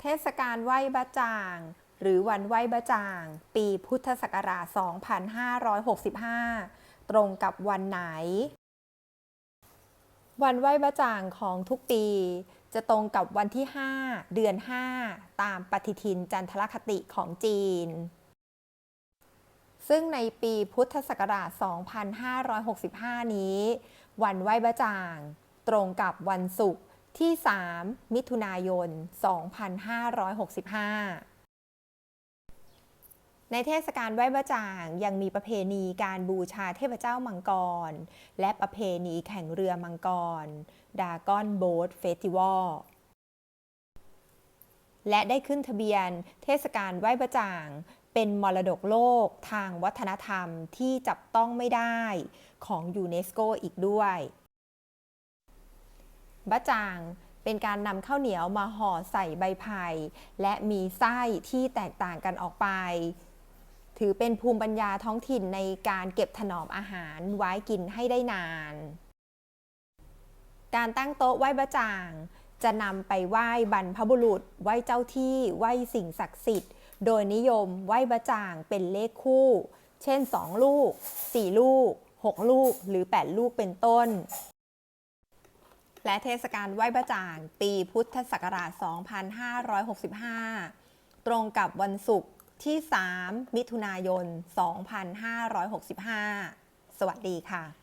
เทศกาลไหว้บะจาง หรือวันไหว้บะจาง ปีพุทธศักราช 2565 ตรงกับวันไหน วันไหว้บะจางของทุกปี จะตรงกับวันที่ 5 เดือน 5 ตามปฏิทินจันทรคติของจีน ซึ่งในปีพุทธศักราช 2565 นี้ วันไหว้บะจาง ตรงกับวันศุกร์ ที่ 3 มิถุนายน 2565 ในเทศกาลไหว้บะจางยังมีประเพณีการบูชาเทพเจ้ามังกร และประเพณีแข่งเรือมังกร ดากอนโบ๊ทเฟสติวัลและได้ขึ้นทะเบียนเทศกาลไหว้บะจาง เป็นมรดกโลกทางวัฒนธรรมที่จับต้องไม่ได้ของยูเนสโกอีกด้วย บะจางเป็นการนำข้าวเหนียวมาห่อใส่ใบไผ่และมีไส้ที่แตกต่างกันออกไป ถือเป็นภูมิปัญญาท้องถิ่นในการเก็บถนอมอาหารไว้กินให้ได้นาน การตั้งโต๊ะไหว้บะจาง จะนำไปไหว้บรรพบุรุษ ไหว้เจ้าที่ ไหว้สิ่งศักดิ์สิทธิ์ โดยนิยมไหว้บะจางเป็นเลขคู่ เช่น 2 ลูก 4 ลูก 6 ลูก หรือ 8 ลูกเป็นต้น และเทศกาลไหว้พระจาง ปีพุทธศักราช 2565 ตรงกับวันศุกร์ที่ 3 มิถุนายน 2565 สวัสดีค่ะ